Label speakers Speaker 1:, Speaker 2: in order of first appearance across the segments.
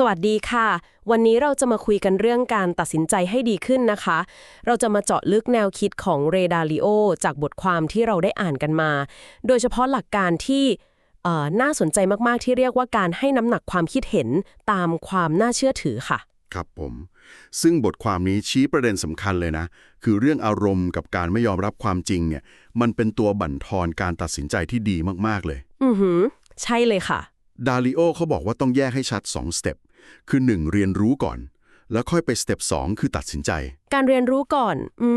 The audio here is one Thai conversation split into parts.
Speaker 1: สวัสดีค่ะ วันนี้เราจะมาคุยกันเรื่องการตัดสินใจให้ดีขึ้นนะคะ เราจะมาเจาะลึกแนวคิดของเรดาริโอจากบทความที่เราได้อ่านกันมา โดยเฉพาะหลักการที่เอ่อน่าสนใจมากๆที่เรียกว่าการให้น้ำหนักความคิดเห็นตามความน่าเชื่อถือค่ะ
Speaker 2: ครับผม ซึ่งบทความนี้ชี้ประเด็นสำคัญเลยนะ คือเรื่องอารมณ์กับการไม่ยอมรับความจริงเนี่ย มันเป็นตัวบั่นทอนการตัดสินใจที่ดีมากๆเลย
Speaker 1: อือหือ ใช่เลยค่ะ
Speaker 2: ดาริโอเขาบอกว่าต้องแยกให้ชัด2สเต็ป คือ 1 เรียนรู้ก่อน แล้วค่อยไปสเต็ป2คือตัดสินใจ
Speaker 1: การเรียนรู้ก่อน อื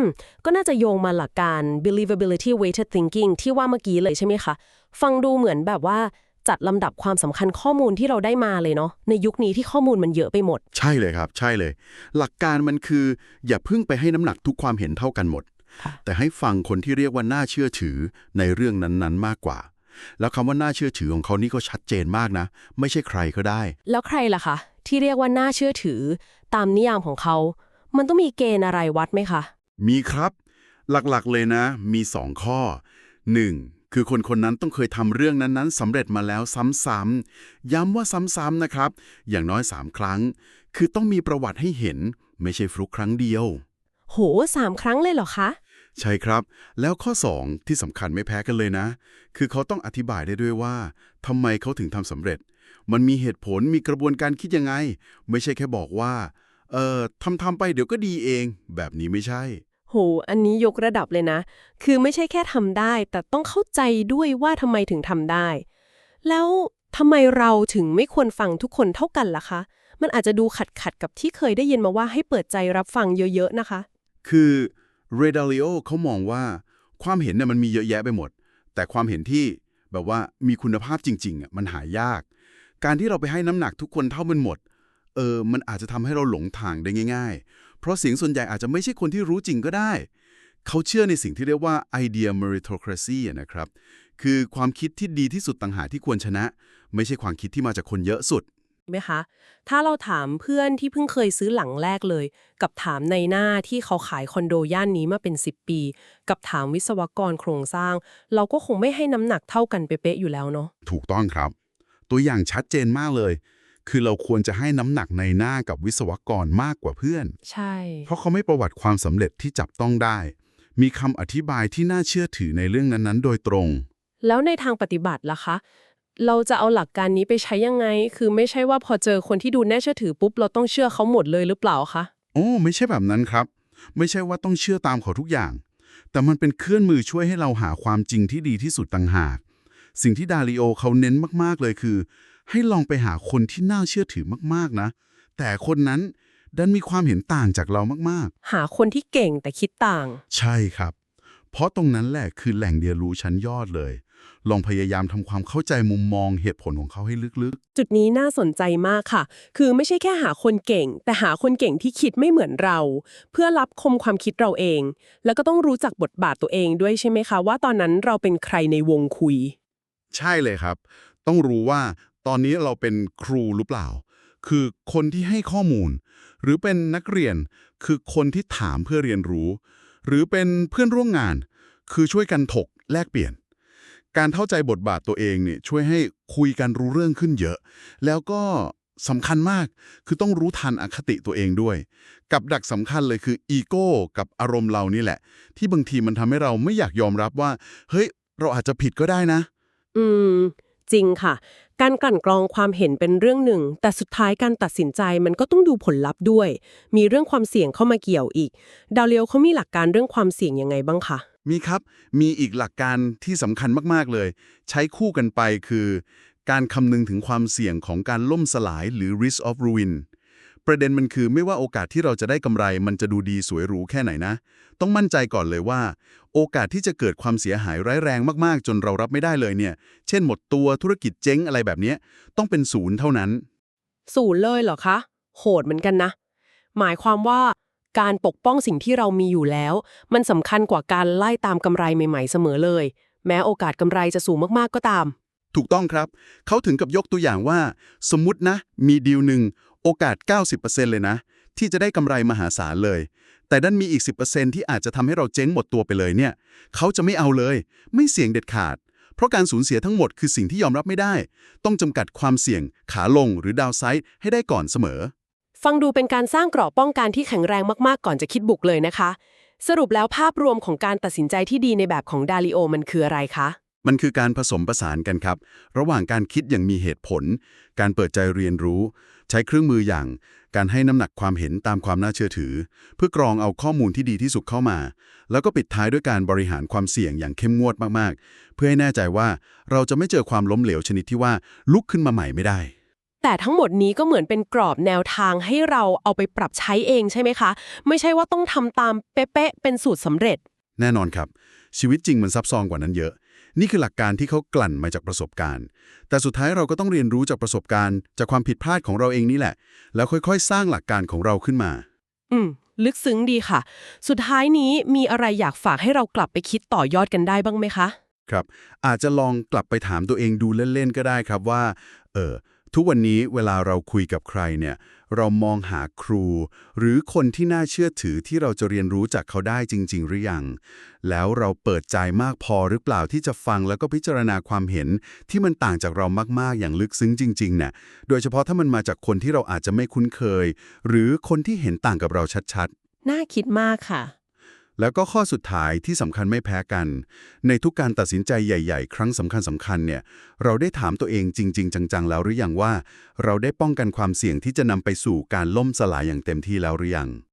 Speaker 1: ม ก็น่าจะโยงมาหลักการ believability weighted thinking ที่ว่าเมื่อกี้เลยใช่ไหมคะ ฟังดูเหมือนแบบว่าจัดลำดับความสำคัญข้อมูลที่เราได้มาเลยเนาะในยุคนี้ที่ข้อมูลมันเยอะไปหมด
Speaker 2: ใช่เลยครับ ใช่เลย หลักการมันคือ อย่าเพิ่งไปให้น้ำหนักทุกความเห็นเท่ากันหมด
Speaker 1: ค่ะ
Speaker 2: แต่ให้ฟังคนที่เรียกว่าน่าเชื่อถือในเรื่องนั้นๆ มากกว่า แล้วคำว่าน่าเชื่อถือของเขานี่ก็ชัดเจนมากนะ ไม่ใช่ใครก็ได้
Speaker 1: แล้วใครล่ะคะที่เรียกว่าน่าเชื่อถือ ตามนิยามของเขา มันต้องมีเกณฑ์อะไรวัดไหมคะ
Speaker 2: มีครับ หลักๆเลยนะ มี2ข้อ 1. คือคนคนนั้นต้องเคยทำเรื่องนั้นๆสำเร็จมาแล้วซ้ำๆย้ำว่าซ้ำๆนะครับ อย่างน้อย 3 ครั้ง คือต้องมีประวัติให้เห็น ไม่ใช่ฟลุกครั้งเดียว
Speaker 1: โหสามครั้งเลยเหรอคะ
Speaker 2: ใช่ครับ แล้วข้อ 2 ที่สำคัญไม่แพ้กันเลยนะ คือเขาต้องอธิบายได้ด้วยว่าทำไมเขาถึงทำสำเร็จ มันมีเหตุผลมีกระบวนการคิดยังไง ไม่ใช่แค่บอกว่า เอ่อทำทำๆไปเดี๋ยวก็ดีเอง แบบนี้ไม่ใช่
Speaker 1: โห อันนี้ยกระดับเลยนะ คือไม่ใช่แค่ทำได้ แต่ต้องเข้าใจด้วยว่าทำไมถึงทำได้ แล้วทำไมเราถึงไม่ควรฟังทุกคนเท่ากันล่ะคะ มันอาจจะดูขัดขัดๆกับที่เคยได้ยินมาว่าให้เปิดใจรับฟังเยอะๆนะคะ
Speaker 2: คือ เรดาริโอเขามองว่าความเห็นเนี่ยมันมีเยอะแยะไปหมด แต่ความเห็นที่แบบว่ามีคุณภาพจริงๆอะมันหายาก การที่เราไปให้น้ำหนักทุกคนเท่ามันหมดเออมันอาจจะทำให้เราหลงทางได้ง่าย ๆ เพราะเสียงส่วนใหญ่อาจจะไม่ใช่คนที่รู้จริงก็ได้ เขาเชื่อในสิ่งที่เรียกว่า idea meritocracy นะครับ คือความคิดที่ดีที่สุดต่างหากที่ควรชนะ ไม่ใช่ความคิดที่มาจากคนเยอะสุด
Speaker 1: ไหมคะ ถ้าเราถามเพื่อนที่เพิ่งเคยซื้อหลังแรกเลย กับถามในหน้าที่เขาขายคอนโดย่านนี้มาเป็น 10 ปี กับถามวิศวกรโครงสร้าง เราก็คงไม่ให้น้ำหนักเท่ากันเป๊ะๆอยู่แล้วเนาะ
Speaker 2: ถูกต้องครับ ตัวอย่างชัดเจนมากเลย คือเราควรจะให้น้ำหนักในหน้ากับวิศวกรมากกว่าเพื่อน
Speaker 1: ใช่
Speaker 2: เพราะเขาไม่ประวัติความสำเร็จที่จับต้องได้ มีคำอธิบายที่น่าเชื่อถือในเรื่องนั้นๆ โดยตรง
Speaker 1: แล้วในทางปฏิบัติล่ะคะ เราจะเอาหลักการนี้ไปใช้ยังไง คือไม่ใช่ว่าพอเจอคนที่ดูน่าเชื่อถือปุ๊บ เราต้องเชื่อเขาหมดเลยหรือเปล่าคะ
Speaker 2: โอ้ไม่ใช่แบบนั้นครับ ไม่ใช่ว่าต้องเชื่อตามเขาทุกอย่าง แต่มันเป็นเครื่องมือช่วยให้เราหาความจริงที่ดีที่สุดต่างหาก สิ่งที่ดาริโอเขาเน้นมากๆเลยคือ ให้ลองไปหาคนที่น่าเชื่อถือมากๆนะ แต่คนนั้นดันมีความเห็นต่างจากเรามากๆ
Speaker 1: หาคนที่เก่งแต่คิดต่าง
Speaker 2: ใช่ครับ เพราะตรงนั้นแหละคือแหล่งเรียนรู้ชั้นยอดเลย ลองพยายามทำความเข้าใจมุมมองเหตุผลของเขาให้ลึก
Speaker 1: จุดนี้น่าสนใจมากค่ะ คือไม่ใช่แค่หาคนเก่ง แต่หาคนเก่งที่คิดไม่เหมือนเรา เพื่อรับคมความคิดเราเอง แล้วก็ต้องรู้จักบทบาทตัวเองด้วยใช่ไหมคะ ว่าตอนนั้นเราเป็นใครในวงคุย
Speaker 2: ๆ ใช่เลยครับ ต้องรู้ว่าตอนนี้เราเป็นครูหรือเปล่า คือคนที่ให้ข้อมูล หรือเป็นนักเรียน คือคนที่ถามเพื่อเรียนรู้ หรือเป็นเพื่อนร่วมงาน คือช่วยกันถกแลกเปลี่ยน การเข้าใจบทบาทตัวเองเนี่ยช่วยให้คุยกันรู้เรื่องขึ้นเยอะ แล้วก็สำคัญมากคือต้องรู้ทันอคติตัวเองด้วย กับดักสำคัญเลยคืออีโก้กับอารมณ์เรานี่แหละ ที่บางทีมันทำให้เราไม่อยากยอมรับว่า เฮ้ย เราอาจจะผิดก็ได้นะ
Speaker 1: อืม จริงค่ะ การกลั่นกรองความเห็นเป็นเรื่องหนึ่ง แต่สุดท้ายการตัดสินใจมันก็ต้องดูผลลัพธ์ด้วย มีเรื่องความเสี่ยงเข้ามาเกี่ยวอีก ดาวเลียวเขามีหลักการเรื่องความเสี่ยงยังไงบ้างคะ
Speaker 2: มีครับ มีอีกหลักการที่สำคัญมาก ๆ เลย ใช้คู่กันไปคือ การคำนึงถึงความเสี่ยงของการล่มสลายหรือ risk of ruin ประเด็นมันคือไม่ว่าโอกาสที่เราจะได้กำไร มันจะดูดีสวยหรูแค่ไหนนะ ต้องมั่นใจก่อนเลยว่า โอกาสที่จะเกิดความเสียหายร้ายแรงมาก ๆ จนเรารับไม่ได้เลยเนี่ย เช่นหมดตัวธุรกิจเจ๊งอะไรแบบนี้ต้องเป็นศูนย์เท่านั้น
Speaker 1: ศูนย์เลยเหรอคะ โหดเหมือนกันนะ หมายความว่า การปกป้องสิ่งที่เรามีอยู่แล้ว มันสำคัญกว่าการไล่ตามกำไรใหม่ๆเสมอเลย แม้โอกาสกำไรจะสูงมากๆก็ตาม
Speaker 2: ถูกต้องครับ เขาถึงกับยกตัวอย่างว่า สมมุตินะ มีดีลหนึ่งโอกาส 90%เลยนะ ที่จะได้กำไรมหาศาลเลย แต่ดันมีอีก 10%ที่อาจจะทำให้เราเจ๊งหมดตัวไปเลยเนี่ย เขาจะไม่เอาเลย ไม่เสี่ยงเด็ดขาด เพราะการสูญเสียทั้งหมดคือสิ่งที่ยอมรับไม่ได้ ต้องจำกัดความเสี่ยงขาลงหรือดาวไซด์ให้ได้ก่อนเสมอ
Speaker 1: ฟังดูเป็นการสร้างเกราะป้องกันที่แข็งแรงมากๆ ก่อนจะคิดบุกเลยนะคะ สรุปแล้วภาพรวมของการตัดสินใจที่ดีในแบบของดาริโอมันคืออะไรคะ
Speaker 2: มันคือการผสมผสานกันครับ ระหว่างการคิดอย่างมีเหตุผล การเปิดใจเรียนรู้ ใช้เครื่องมืออย่าง การให้น้ำหนักความเห็นตามความน่าเชื่อถือ เพื่อกรองเอาข้อมูลที่ดีที่สุดเข้ามา แล้วก็ปิดท้ายด้วยการบริหารความเสี่ยงอย่างเข้มงวดมากๆ เพื่อให้แน่ใจว่าเราจะไม่เจอความล้มเหลวชนิดที่ว่าลุกขึ้นมาใหม่ไม่ได้
Speaker 1: แต่ทั้งหมดนี้ก็เหมือนเป็นกรอบแนวทางให้เราเอาไปปรับใช้เองใช่ไหมคะ ไม่ใช่ว่าต้องทำตามเป๊ะๆเป็นสูตรสำเร็จ
Speaker 2: แน่นอนครับ ชีวิตจริงมันซับซ้อนกว่านั้นเยอะ นี่คือหลักการที่เขากลั่นมาจากประสบการณ์ แต่สุดท้ายเราก็ต้องเรียนรู้จากประสบการณ์ จากความผิดพลาดของเราเองนี่แหละ แล้วค่อยๆ สร้างหลักการของเราขึ้นมา
Speaker 1: อืม ลึกซึ้งดีค่ะ สุดท้ายนี้มีอะไรอยากฝากให้เรากลับไปคิดต่อยอดกันได้บ้างไหมคะ
Speaker 2: ครับ อาจจะลองกลับไปถามตัวเองดูเล่นๆก็ได้ครับว่า เออ ทุกวันนี้เวลาเราคุยกับใครเนี่ย เรามองหาครู หรือคนที่น่าเชื่อถือที่เราจะเรียนรู้จากเขาได้จริง ๆ หรือยัง แล้วเราเปิดใจมากพอหรือเปล่าที่จะฟังแล้วก็พิจารณาความเห็นที่มันต่างจากเรามากๆอย่างลึกซึ้งจริงๆเนี่ยโดยเฉพาะถ้ามันมาจากคนที่เราอาจจะไม่คุ้นเคย หรือคนที่เห็นต่างกับเราชัดๆ
Speaker 1: น่าคิดมากค่ะ
Speaker 2: แล้วก็ข้อสุดท้ายที่สำคัญไม่แพ้กัน ในทุกการตัดสินใจใหญ่ ๆ ครั้งสำคัญสำคัญเนี่ย เราได้ถามตัวเองจริง ๆ จัง ๆ แล้วหรือยังว่า เราได้ป้องกันความเสี่ยงที่จะนำไปสู่การล่มสลายอย่างเต็มที่แล้วหรือยัง